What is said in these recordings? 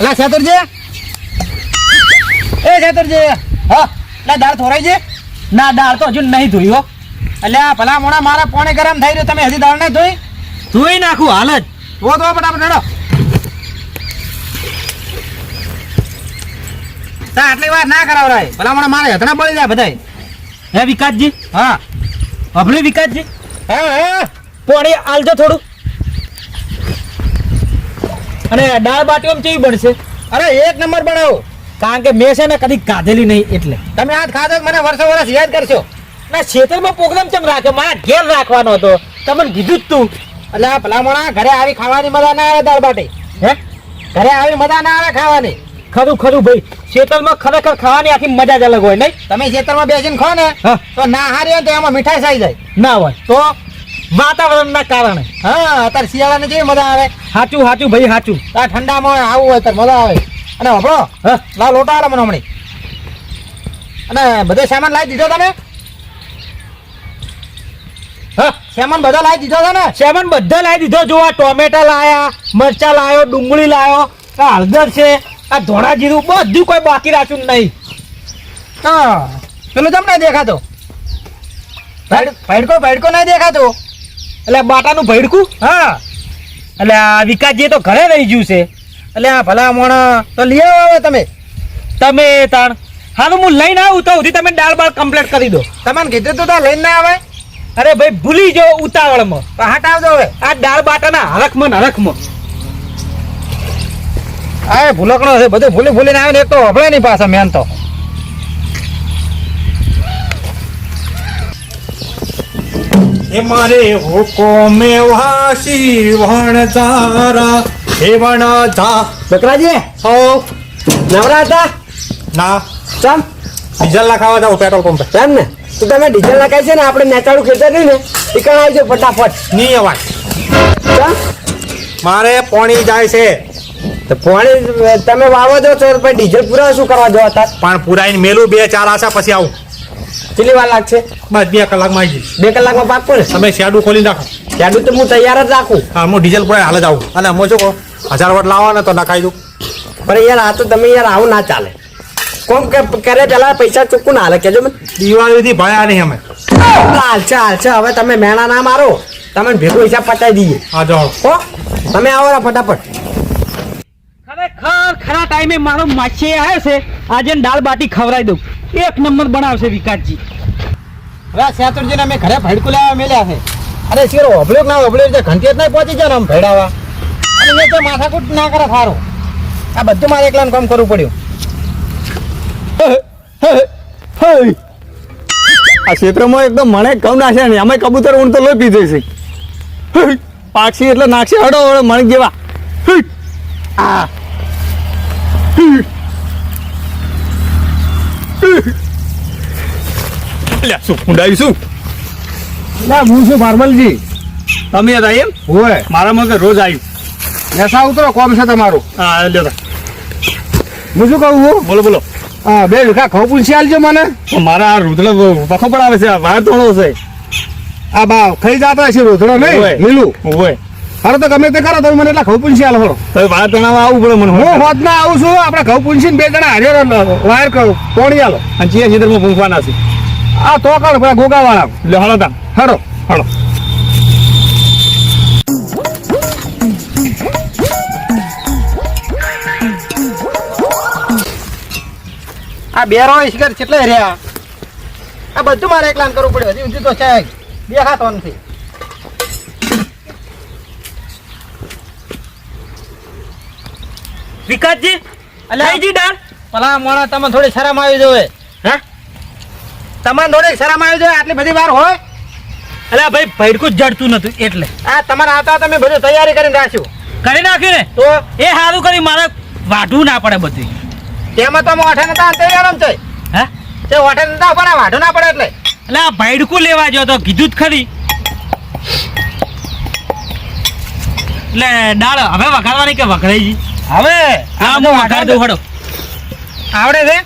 એલા છેતરજે એ છેતરજે હા એટલે દાળ થોરાઈ છે ના દાળ તો હજુ નહીં ધોઈ હો. એટલે ભલા મોણા મારા પોણે ગરમ થઈ રહ્યો તમે હજી દાળ નહીં ધોઈ? ધોઈ નાખું હાલ જ. ધો ધો ફટાફટ હેડો. તા આટલી વાર ના કરાવરાય. ભલા મોણા મારે હથણા બળી જાય બધાય. હે વિકાસજી? હા. હભળ્યું વિકાસજી? હે હા. પોણી આલજો થોડું. અને દાળ બાટીઓ કેવી બનશે? અરે એક નંબર બનાવો. કારણ કે મેં છે ને કદી કાધેલી નહીં એટલે. તમે આજ ખાધો મને વર્ષો વર્ષ યાદ કરશો ના ખેતરમાં પ્રોગ્રામ કેમ રાખ્યો? મારા ઘેર રાખવાનો હતો. તમને કીધું જ તું. એટલે આ ભલા મોણા ઘરે આવી ખાવાની મજા ના આવે દાળ બાટી. હે? ઘરે આવી મજા ના આવે ખાવાની. ખરું ખરું ભાઈ. ખેતરમાં ખરેખર ખાવાની આખી મજા જ અલગ હોય નહીં? તમે ખેતરમાં બેસીને ખો ને તો ના હારી હોય તો એમાં મીઠાઈ થઈ જાય. ના હોય. તો વાતાવરણના કારણે. હા અત્યારે શિયાળાને જેવી મજા આવે? સાચું સાચું ભાઈ સાચું આ ઠંડામાં આવું હોય તો મજા આવે. અને વાપરો હા. લા લોટા આવે મને હમણાં. અને બધો સામાન લાવી દીધો તમે હા. સામાન બધા લાવી દીધો છે ને સેવન બધા લાવી દીધો. જો આ ટોમેટા લાયા મરચા લાયો ડુંગળી લાયો આ હળદર છે આ ધોળા જીરું બધું કોઈ બાકી રાખ્યું નહીં. હા. પેલું તમને દેખાતો? ભડકો ભાઈડકો નહીં દેખાતો. એટલે બાટાનું ભૈડકું? હા. એટલે આ વિકાસજી તો ઘરે રહી ગયું છે. એટલે આ ભલા મોણ તો લઈ આવો તમે. તમે તાણ. હાલ હું લઈને આવું તો સુધી તમે દાળ બાળ કમ્પ્લીટ કરી દો. તમારે કીધું તો તો લઈને ના આવે? અરે ભાઈ ભૂલી જાઓ ઉતાવળમાં. તો હાટ આવજો હવે. આ દાળ બાટાના હરખમાં ને હરખમાં. આ ભૂલકણો છે બધું ભૂલી ભૂલીને આવે ને એક તો હભળે નહીં પાછા મેન તો. એ મારે હુકો મેવાસી વણધારા હે વણધા. બકરાજી હો. નવરા હતા? ના. ચમ? ડીઝલ ના ખાવા જાવ પેટ્રોલ પંપે. એમ ને? તો તમે ડીઝલ નાખાય છે ને આપણે નેચાળું ખેતર નહીં ને એ કણ આવજો ફટાફટ. નહીં અવાજ. ચમ? મારે પોણી જાય છે. તો પાણી તમે વાવો દો તો ડીઝલ પૂરા શું કરવા જવા હતા? પણ પુરાઈને મેલું બે ચાર આશા પછી આવું. કેટલી વાર લાગશે? બસ બે કલાકમાં આવી જઈશ. બે કલાકમાં પાકું ને તમે શેડું ખોલી નાખો શેડું તો હું તૈયાર જ રાખું. હા હું ડીઝલ પર હાલ જ આવું. અને હું શું કહું હજાર વોટ લાવો ને તો નખાઈ દઉં. પણ યાર આ તો તમે યાર આવું ના ચાલે. કોમ કે- કરે પેલા પૈસા ચૂકવું ના હાલે. કેજો મને. દિવાળીથી ભયા નહીં અમે. હાલશે હાલશે હવે તમે મેણા ના મારો. તમે ભેગો હિસાબ પતાવી દઈએ. હા જો હો? તમે આવો ને ફટાફટ. ખરેખર ખરા ટાઈમે મારો માછી આવ્યો છે. આજે દાળ બાટી ખવડાવી દઉં. એક નંબર બનાવશે વિકાસજી. હવે આ સેતુરજીને અમે ઘરે ભડકું લેવા મેલ્યા છે. અરે શીરો હભળ્યો ના હભળ્યો છે ઘંટિયત ના પહોંચી જાય ને આમ ભેડાવા. અને એ તો માથાકૂટ ના કરે સારું આ બધું મારે એકલાને કામ કરવું પડ્યું. આ ક્ષેત્રમાં એકદમ મને કમ નાખે ને અમે કબૂતર ઊંડ તો લોપી પીધે પાક્ષી એટલે નાખશે હડો હડો મણ જેવા! આ શું ઊંડાયું શું? ના હું છું ફાર્મલજી તમે હતા એમ? હોય. મારા મગર રોજ આવ્યું નેસા ઉતરો કોમ છે તમારું. હા લ્યો. હું શું કહું છું? બોલો બોલો. હા બે વીઘા ખો પૂછી આલજો મને. મારા રુદ્ર વખો પણ આવે છે આ વાર તોડો છે. આ બા ખાઈ જતા છે હોય. નહીં મિલું ઓય અરે તો ગમે તે કરો તમે મને એટલા ખવ પૂછી આલો હળો તો વાર તણાવવા આવવું પડે મને હું હોત ના આવું છું આપણે ઘઉં પૂંછીને બે જણા હારે વાયર કરો તોડી આલો. અને ચિયા ક્ષેત્રમાં પૂંખવાના છે. આ તો કરો પેલા ગોગા વાળા એટલે હળો તા હડો હળો આ બેરો શિકાર કેટલે રહ્યા? આ બધું મારે એકલાન કરવું પડ્યું હજી ઊંચું તો છે દેખાતો નથી વિકાસજી અલ્યા. લઈ જી દાળ પલા મોણા તમે થોડી શરમ આવી જોવે. હે? તમારે થોડી શરમ આવી જોવે આટલી બધી વાર હોય? અલા ભાઈ ભૈડકું જ જડતું નતું એટલે. આ તમારે આવતા તમે બધું તૈયારી કરીને રાખ્યું. કરી નાખ્યું ને? તો? એ સારું કરી મારે વાઢવું ના પડે બધું. તેમાં તો ઓઠે નતા તૈયાર છે. હે? તે ઓઠે નતા પડે વાઢું ના પડે એટલે. એટલે આ ભૈડકું લેવા જો તો કીધું જ ખરી. એટલે દાળ હવે વઘારવાની કે વઘરાઈ? જી હવે હા હું વઘાર દઉં હડો. આવડે છે?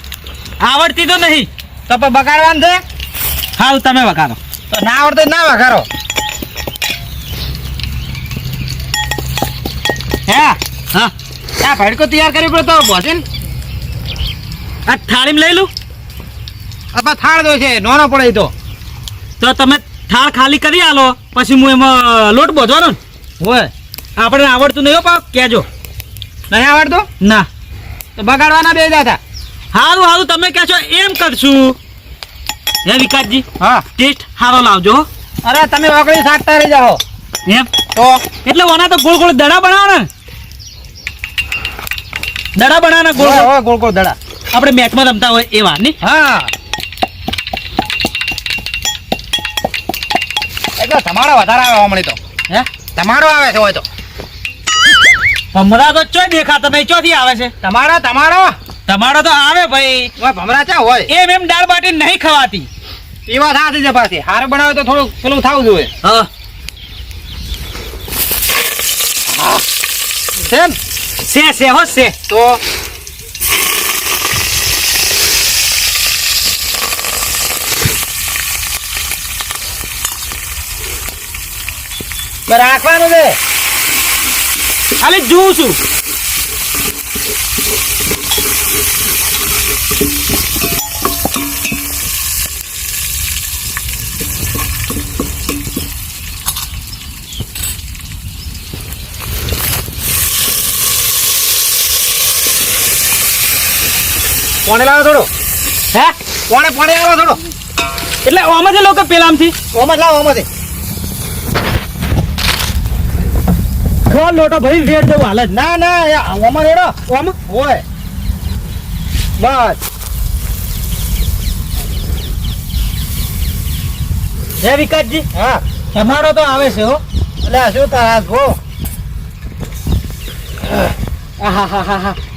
આવડતી તો નહીં. તો પણ બગાડવાનું છે? હાલ તમે વગાડો તો ના આવડતો ના વગાડો હે? હા. આ ભડકો તૈયાર કરી પડતો તો બોધે ને. આ થાળીમાં લઈ લઉં આપા થાળ દો છે નોનો પડે તો. તો તમે થાળ ખાલી કરી આલો પછી હું એમાં લોટ બોધવાનો ને. હોય. આપણે આવડતું નહીં હો પાક કહેજો. નહીં આવડતો? ના. તો બગાડવાના બે જાતા સારું સારું તમે કહો છો એમ કરશું. હે વિકાસજી? હા. ટેસ્ટ સારો લાવજો અરે તમે ઓગળી શાકતા રહી જાઓ. એમ? તો? એટલે ઓના તો ગોળ ગોળ દડા બનાવો ને દડા બનાવવાના ગોળ ગોળ. ગોળ ગોળ દડા. આપણે મેચમાં રમતા હોય એવા નહીં હા. એટલે તમારો વધારે આવે હમણાં તો. હે? તમારો આવે છે હોય તો. ભમરા તો ચોય દેખાતા નહીં ચોથી આવે છે? તમારા તમારો? તમારો તો આવે ભાઈ. ભમરા ચા હોય? એમ એમ દાળ બાટી નહીં ખવાતી. એ વાત સાચી છે પાછી. હાર બનાવે તો થોડું પેલું થવું જોઈએ. હા. છે સે સે હો સે તો? રાખવાનું છે. ખાલી જોઉં છું કોને લાવો થોડો. હે? કોને કોણે લાવો થોડો. એટલે ઓમાં જ લોકો પેલામથી. ઓમાં લાવો ઓમાંથી ખો લોટો ભરી રેડ જવું હાલ ના. ના એ રેડો. આમાં? હોય. બસ. હે વિકાસજી? હા. તમારો તો આવે છે હો. એટલે શું તારા ગો.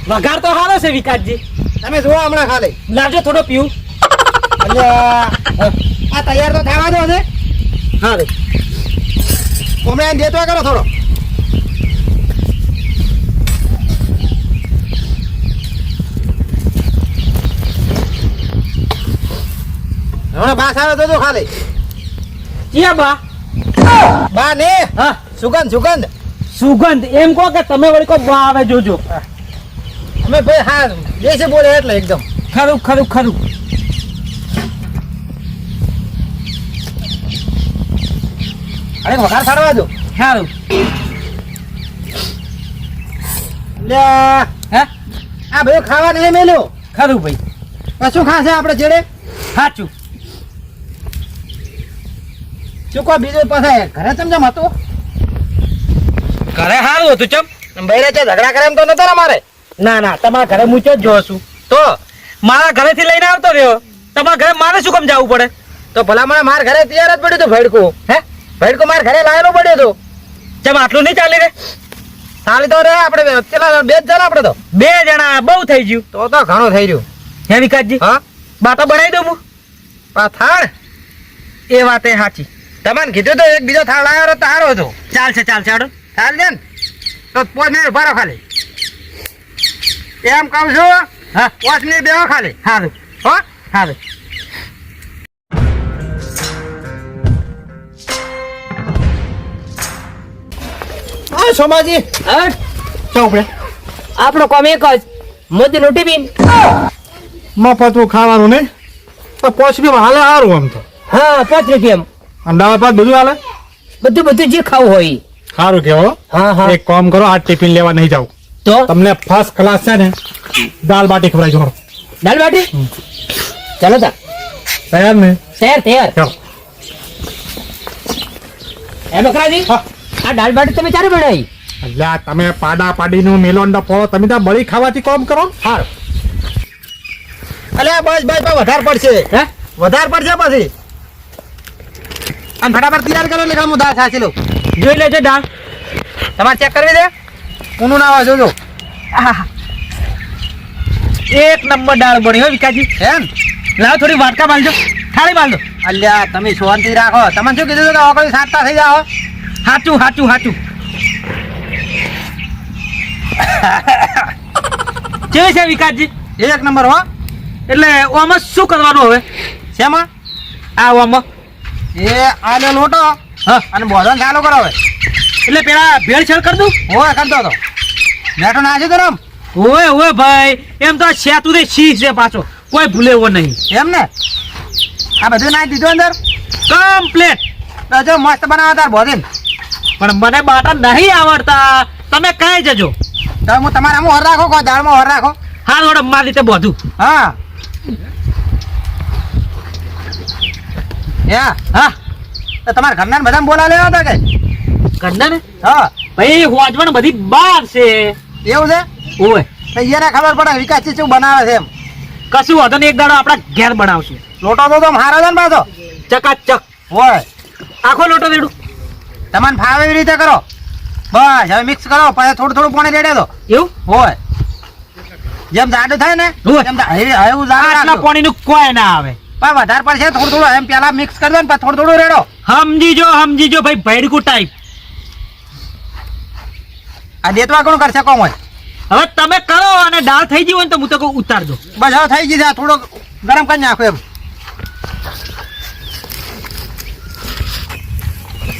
વઘાર તો સારો છે વિકાસજી. તમે જુઓ હમણાં ખાલી. લાવજો થોડો પીવું. એટલે આ તૈયાર તો થવા દો છે હા રે. હમણાં દેતો કરો થોડો. હમણાં બા સારો તો ખાલી. ક્યાં બા? બા ને? હા. સુગંધ સુગંધ. સુગંધ. એમ કહો કે તમે વળી કોઈ બા આવે જોજો. અમે ભાઈ હા દેશે બોલે એટલે એકદમ. ખરું ખરું ખરું. અરે વઘાર ફાડવા દો. સારું. લે. હે? આ બધું ખાવા નહીં મેલ્યો ખરું ભાઈ. કશું ખાશે આપણે જેડે સાચું. શું કહો બીજું પાસે ઘરે ચમચમ હતું? ઘરે સારું હતું ચમ. બૈરે છે ઝઘડા કરે એમ તો નતો મારે ના ના તમારા ઘરે હું જ જોઉં છું? તો મારા ઘરેથી લઈને આવતો રહ્યો. તમારા ઘરે મારે શું કામ જવું પડે? તો ભલા મને માર ઘરે તૈયાર જ પડ્યું હતું ભેડકું. હે? ભેડકું માર ઘરે લાયેલું પડ્યો હતો. ચમ આટલું નહીં ચાલી રે? ચાલી તો રે આપણે પેલા બે જ જણા આપણે તો. બે જણા બહુ થઈ ગયું. તો તો ઘણું થઈ ગયું. હે વિકાસજી હા? બાટા બનાવી દઉં હું? પાથાણ? એ વાત સાચી. તમને કીધું તો એક બીજો થાળ આવ્યો તો સારો હતો. ચાલશે ચાલશે હાડો. ચાલ દે ને. તો પોચ મિનિટ ભરો ખાલી. એમ કહું છું હા. પોચ મિનિટ દેવો ખાલી. સારું હો? સારું હા સોમાજી. ચોપડે આપણો કોમ એક જ. મોદી નું ટિફિન મફતનું ખાવાનું નહીં તો પોચ રૂપિયા હાલે સારું આમ તો. હા પાંચ રૂપિયા અમદાવાદ પાસે બધું હાલે? બધું બધું જે ખાવું હોય. સારું કેવો. હા હા. એક કામ કરો આ ટિફિન લેવા નહીં જાવ તો? તમને ફર્સ્ટ ક્લાસ છે ને દાલ બાટી ખવડાવી જો દાલ બાટી? ચાલો તા. તૈયાર ને? તૈયાર તૈયાર. ચાલો. એ બકરાજી આ દાલ બાટી તમે ચારે બનાવી? એટલે તમે પાડા પાડીનું મેલોન ડફો તમે ત્યાં બળી ખાવાથી કામ કરો. હાર. અલે બસ બસ બસ વધારે પડશે. હે? વધારે પડશે પછી. અને ફટાફટ તૈયાર કરો એટલે હું દાળ સાચી લઉં જોઈ લેજો દાળ. તમારે ચેક કરવી દે ઊનું ના જોજો. એક નંબર દાળ બની હો વિકાસજી. હે લાવ થોડી વાટકા બાંધજો. થાળી બાંધો. અલ્યા તમે શાંતિ રાખો. તમે શું કીધું કે ઓકળી સાતતા થઈ જાઓ? હાચું હાચું હાચું. કેવી છે વિકાસજી? એક નંબર હો. એટલે ઓમાં શું કરવાનું હવે? શેમાં? આ આમાં એ આને લોટો. હા. અને બોધન ચાલુ કરો હવે. એટલે પેલા ભેળસેળ કર દઉં? હોય કરતો તો. મેઠો નાખ્યો કરો રમ ઓય ઓય ભાઈ એમ તો સેતુ રે સી છે પાછો. કોઈ ભૂલે એવો નહીં. એમ ને? આ બધું નાખી દીધું અંદર? કમ્પ્લેટ. જો મસ્ત બનાવો તાર ભોજન. પણ મને બાટા નહીં આવડતા. તમે કઈ જજો. તો હું તમારે આમ હર રાખો કો દાળમાં હર રાખો? હા થોડો મારી રીતે બધું. હા. યા હા. તો તમારા ઘરના બધા બોલા લેવા હતા કે? ઘરના ને હા ભાઈ વાંચવાનું બધી બાર છે. એવું છે? ઓય એને ખબર પડે વિકાસ શું બનાવે છે એમ. કશું વાંધો એક દાડો આપણા ઘેર બનાવશું. લોટો તો તો હારો છે ને પાછો. ચકાચક. હોય. આખો લોટો રેડું. તમને ફાવે એવી રીતે કરો. બસ હવે મિક્સ કરો પછી થોડું થોડું પાણી રેડે દો. એવું? હોય. જેમ જાડું થાય ને હોય. એમ જા- હવે હવે એવું જાડું પાણીનું કોઈ ના આવે. પણ વધારે પડશે થોડું થોડું એમ પેલા મિક્સ કરી દો ને થોડું થોડું રેડો. સમજી જો સમજી જો ભાઈ ભૈડકું ટાઈપ આ દેતવા કોણ કરશે કોમ હોય? હવે તમે કરો અને દાળ થઈ ગઈ હોય તો હું તો કહું ઉતારજો. બસ હવે થઈ ગઈ છે થોડો ગરમ કરી નાખો એમ.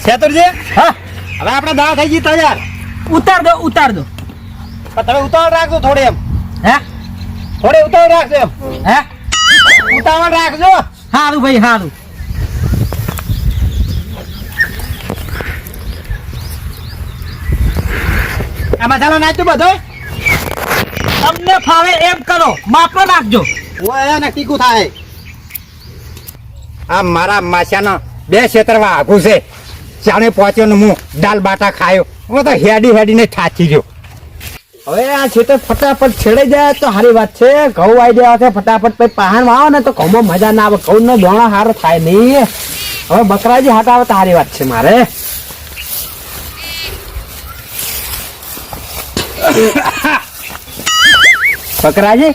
શેતુરજી હા? હવે આપણે દાળ થઈ ગઈ તૈયાર. ઉતાર દો ઉતાર દો પણ તમે ઉતાવળ રાખજો થોડી એમ. હે? થોડી ઉતાવળ રાખજો એમ. હે? ઉતાવળ રાખજો. સારું ભાઈ સારું આ મસાલો નાખ્યો બધો? તમને ફાવે એમ કરો. માપો નાખજો. ઓય ટીકું થાય. આ મારા માછાનો બે ક્ષેત્રમાં આઘું છે. જાણે પહોંચ્યો ને હું દાલ બાટા ખાયો. હું તો હેડી હેડીને થાચી ગયો. હવે આ ખેતર ફટાફટ છેડાઈ જાય તો સારી વાત છે. ઘઉં આવી ગયા છે ફટાફટ પછી પહાણ આવે ને તો ઘઉંમાં મજા ના આવે. ઘઉં નો દોણો સારો થાય નહીં. હવે બકરાજી હાથ આવે તો સારી વાત છે મારે. બકરાજી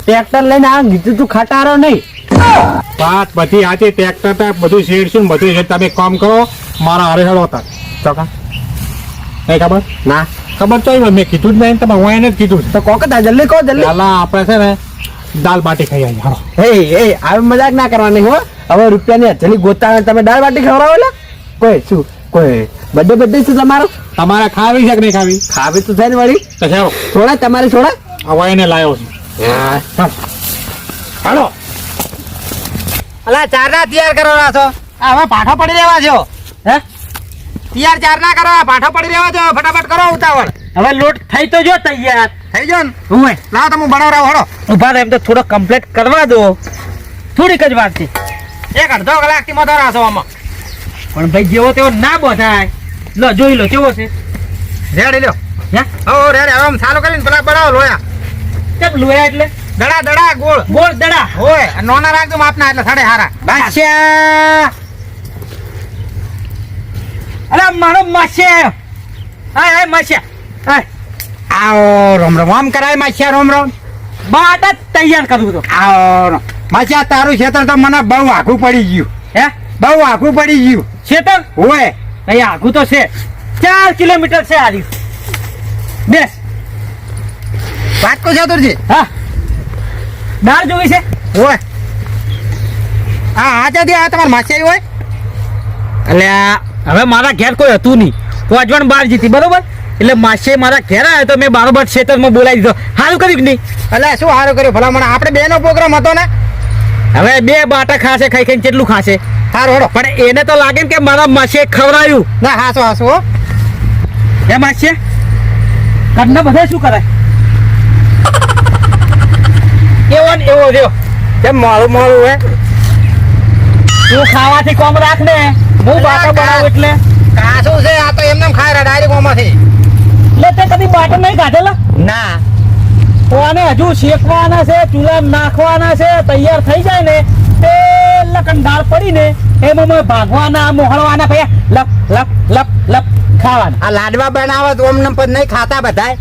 ટ્રેક્ટર લઈને આ કીધું તું ખટારો નહીં. વાત બધી આજે ટ્રેક્ટર તો બધું શેડશું બધું છે. તમે કામ કરો મારા હારે હળો હતા ચોકા. નહીં ખબર? ના. ખબર તો મેં કીધું જ નહીં તમે હું એને જ કીધું. તો કોક તા જલ્દી કહો જલ્દી. હાલા આપણે છે ને દાલ બાટી ખાઈ આવી હાલો. હે એ આવી મજાક ના કરવાની હો. હવે રૂપિયાની જલ્દી ગોતા તમે દાળ બાટી ખવડાવો એટલે કોઈ શું? કોઈ બર્થડે બર્થડે શું તમારો? તમારે ખાવી છે કે નહીં ખાવી? ખાવી તો થાય ને વળી. તો ચાલો છોડા તમારે છોડા. હવે એને લાવ્યો છું. હાલો. અલા ચારના તૈયાર કરવાના છો. હવે પાઠો પડી રહેવા છો હે? તૈયાર ચાર ના કરો પાઠો પડી રહ્યો છો ફટાફટ કરો ઉતાવળ. હવે લોટ થઈ તો જો તૈયાર. થઈ ગયો ને? હું લાવો તમે બનાવરાવો હળો. ઊભા રહો એમ તો થોડો કમ્પ્લીટ કરવા દો. થોડીક જ વાર છે એક અડધો કલાકથી મધો છો આમાં. પણ ભાઈ જેવો તેવો ના બોધાય. લો જોઈ લો કેવો છે? રેડી લ્યો. હે? ઓ રેડી. હવે આમ ચાલુ કરીને પેલા બનાવો લોયા. કેમ લોયા એટલે? દડા દડા ગોળ. ગોળ દડા. હોય. નોના રાખજો માપના એટલે સાડે હારા. માસ્યા અરે મારો માસ્યા હાય હાય માસ્યા હાય. આવો રોમ રોમ. આમ કરાય માછિયા રોમ રોમ. બાટા તૈયાર કરવું તો આવો. માછિયા તારું ક્ષેત્ર તો મને બહુ આઘું પડી ગયું. હે? બહુ આઘું પડી ગયું. શેતર હોય ભાઈ આઘું તો છે. ચાર કિલોમીટર છે આરી. બેસ. વાત કો ચતુરજી હા. દાળ જોવી છે? હોય હા હા જલ્દી આ તમારે માછિયા હોય? એટલે હવે મારા ઘેર કોઈ હતું નહીં. પોજવણ બહાર જીતી બરોબર? એટલે માસે મારા ઘેર આવ્યો તો મેં બારોબર ક્ષેત્રમાં બોલાવી દીધો. સારું કર્યું કે નહીં? એટલે શું સારું કર્યું? ભલામણ આપણે બેનો પ્રોગ્રામ હતો ને? હવે બે બાટા ખાશે ખાઈ ખાઈને કેટલું ખાશે? સારું હડો. પણ એને તો લાગે ને કે મારા માસે ખવડાયું. ના હાસો હાસો હો. હે માસે ઘરના બધા શું કરે એવો ને એવો રહ્યો? કેમ મારું મારું હે? તું ખાવાથી કોમ રાખ ને. હું બાટા બનાવું એટલે. કાશું છે આ તો એમને એમ ખાય ડાયરેક્ટ ઓમાંથી એટલે તે કદી બાટા નહીં કાઢેલા ના. તો આને હજુ શેકવાના છે ચૂલા નાખવાના છે તૈયાર થઈ જાય ને તે લકન દાળ પડી ને એમાં ભાગવાના મોહળવાના ભાઈ લપ લપ લપ લપ ખાવાના. આ લાડવા બનાવો તો ઓમ પણ નહીં ખાતા બધાય.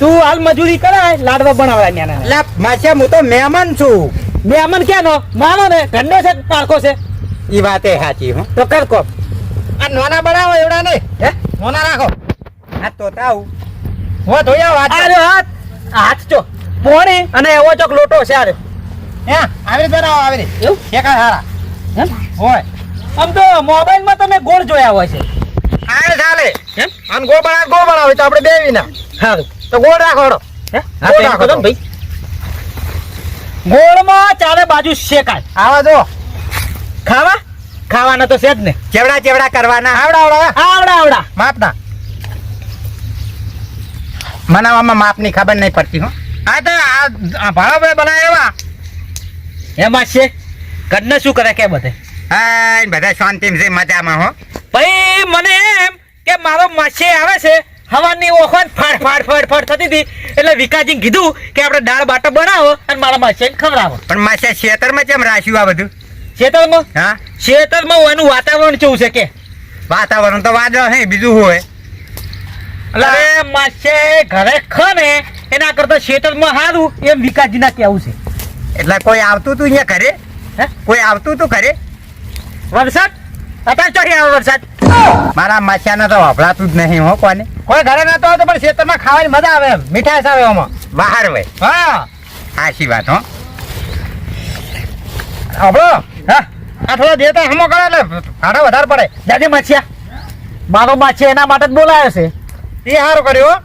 તું હાલ મજૂરી કરાય લાડવા બનાવવા ન્યાના એટલે માસે હું તો મહેમાન છું. મહેમાન ક્યાંનો? માનો ને ઘરનો છે પારખો છે? ઈ વાતે સાચી હું. તો કર કો આ નોના બનાવો એવડા ને હે? નોના રાખો. આ તો તાવ. હો ધોયા વાત. અરે હાથ. હાથ ચો પોણી અને એવો ચોક લોટો છે અરે હે? આવી બનાવો આવી એવું? એક હારા. હે? હોય. આમ તો મોબાઈલમાં તમે ગોળ જોયા હોય છે. આ ચાલે. ચાલે આમ ગો ગોળ ગો બનાવે તો આપણે બે વિના સારું તો ગોળ રાખો હે? હા, રાખો ભાઈ. ગોળમાં ચારે બાજુ શેકાય. આવા જો. ખાવા? ખાવાના તો છે જ ને. ચેવડા ચેવડા કરવાના? આવડા આવડા આવડા આવડા. માપના. બનાવવામાં માપની ખબર નહીં પડતી હો. આ તો આ ભાડાભાઈ બનાવે એવા. એમાં છે? કદને શું કરે કે બધે? હા બધા શાંતિ છે મજામાં હો. ભાઈ મને એમ કે મારો માસે આવે છે હવાની ઓખન ફાડ ફાડ ફાડ ફાડ થતી હતી. એટલે વિકાસજી કીધું કે આપણે દાળ બાટો બનાવો અને મારા માછે ખવડાવો. પણ માસે ખેતરમાં કેમ રાખ્યું આ બધું? શેતરમાં હા? શેતરમાં એનું વાતાવરણ કેવું છે કે? વાતાવરણ તો વાદળ હે બીજું હોય? અરે માસે ઘરે ખને એના કરતા શેતરમાં સારું એમ વિકાસજીના કેવું છે. એટલે કોઈ આવતું તું અહીંયા ઘરે? હે? કોઈ આવતું તું ઘરે? વરસાદ? અત્યારે ચોથી આવે વરસાદ? મારા માછિયાને તો વાપરાતું જ નહીં હો કોને. કોઈ ઘરે નતો આવતો પણ ખેતરમાં ખાવાની મજા આવે એમ. મીઠાશ આવે એમાં. બહાર હોય. હા. સાચી વાત હો. આપણો હા? આ થોડા દેતા હમો કરે એટલે ભાડો વધારે પડે. દાદી માછિયા મારો માછે એના માટે જ બોલાયો છે. એ સારું કર્યો.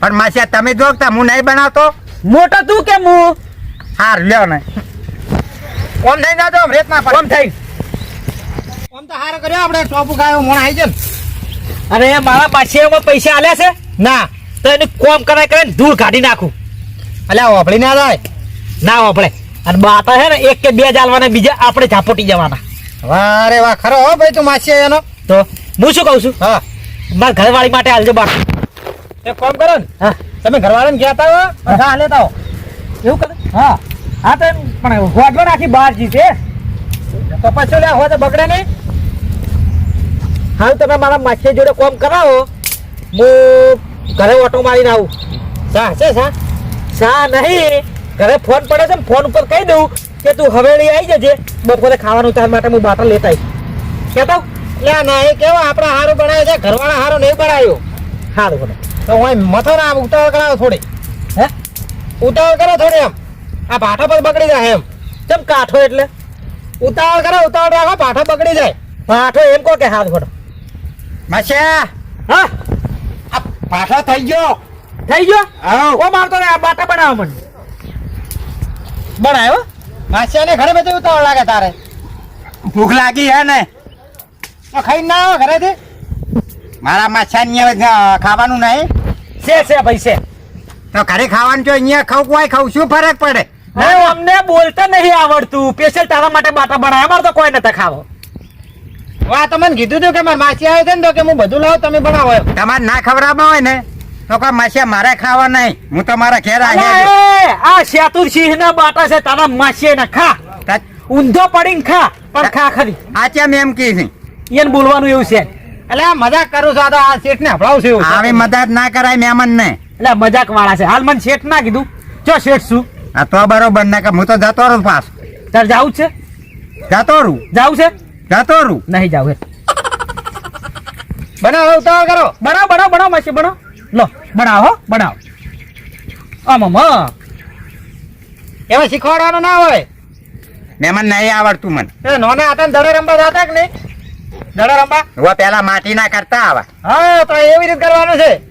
પણ માછિયા તમે જોગતા હું નહીં બનાવતો? મોટો તું કે હું? હાર લ્યો ને. ઓમ થઈ ના આમ રેત ના પડે થઈ. ઓમ તો સારું કર્યો આપણે ટોપુ ગાયો મોણ આવી છે ને. અરે મારા માછીઓમાં પૈસા આલ્યા છે? ના તો એનું કોમ કરાય કરે ધૂળ કાઢી નાખું. અલ્યા ઓફળી ના જાય. ના વાપરે. અને બાતા છે ને એક કે બે ચાલવાના બીજા આપણે ઝાપોટી જવાના. વારે વાહ ખરો હો ભાઈ તું માસી એનો. તો હું શું કહું છું? હા. મારા ઘરવાળી માટે હાલજો બાર એક કામ કરો ને. હા. તમે ઘરવાળાને કહેતા હો? અને હા લેતા હો. એવું કરે? હા. હા તો એમ પણ હોજવા નાખી બહાર જીતે તો પછી લે હોય તો બગડે નહીં. હાલ તમે મારા માછી જોડે કોમ કરાવો. હું ઘરે ઓટો મારીને આવું. સા છે. સા સા નહીં. ઘરે ફોન પડે છે ને ફોન ઉપર કહી દઉં કે તું હવેળી આવી જજે. બપોરે ખાવાનું તાર માટે હું બાટલ લેતા આવીશ. કહેતા લે ના એ કેવો આપણે હારો બનાવ્યો છે? ઘરવાળા હારો નહીં બનાવ્યો. સારું બધું તો હું મથો ના આમ ઉતાવળ કરાવો થોડી. હે? ઉતાવળ કરો થોડી એમ. આ પાઠો પર બગડી જાય એમ. કેમ કાઠો એટલે? ઉતાવળ કરો ઉતાવળ રાખો પાઠો બગડી જાય. પાઠો એમ કહો કે હાથ ફોટો માસ્યા હા? આ પાઠો થઈ ગયો. થઈ ગયો? હા. ઓ મારતો ને આ બાટા બનાવવા મને બનાવ્યો માસિયાને ઘરે બધું ઉતાવળ લાગે તારે. ભૂખ લાગી હે ને? તો ખાઈ ના આવે ઘરેથી. મારા માછાની હવે ખાવાનું નહીં. છે છે ભાઈ છે. તો ઘરે ખાવાનું જો અહીંયા ખાવું કોઈ ખાવું શું ફરક પડે? અમને બોલતા નહીં આવડતું. સ્પેશિયલ તારા માટે બાટા બનાવ્યા અમારે તો કોઈ નતા ખાવો. વા તમને કીધું તું કે મારા માસી આવે છે ને તો કે હું બધું લાવું તમે બનાવો તમારે ના ખવડાવવા હોય ને? તો કોઈ માસિયા મારે ખાવા નહીં. હું તો મારા ઘેર અલા આ શેતુર સિંહ ના બાટા છે તારા માસીએ ના. ખા. ઊંધો પડીને ખા પણ ખા ખરી આ ચેમ એમ કી છે? એને બોલવાનું એવું છે. એટલે આ મજાક કરું છું આ તો આ શેઠ ને હભળાવું છું આવી મદદ ના કરાય મેમન ને. એટલે મજાક વાળા છે. હાલ મને શેઠ ના કીધું. ચો શેઠ શું? આ તો બરોબર ને કે હું તો જતો રહું પાસ તાર જાવું છે? જતો રહું. જાવું છે? જતો રહું. નહીં જાવ બનાવો ઉતાવળ કરો બનાવ બનાવ બનાવ માસી બનાવ લો. બનાવો બનાવ. આમ આમ એમાં શીખવાડવાનું ના હોય. ને મને નહીં આવડતું મને. એ નોના હતા દડો રમવા જતા કે નહીં? દડો રમવા? હું પેલા માટી ના કરતા આવા. હા તો એવી રીતે કરવાનું છે.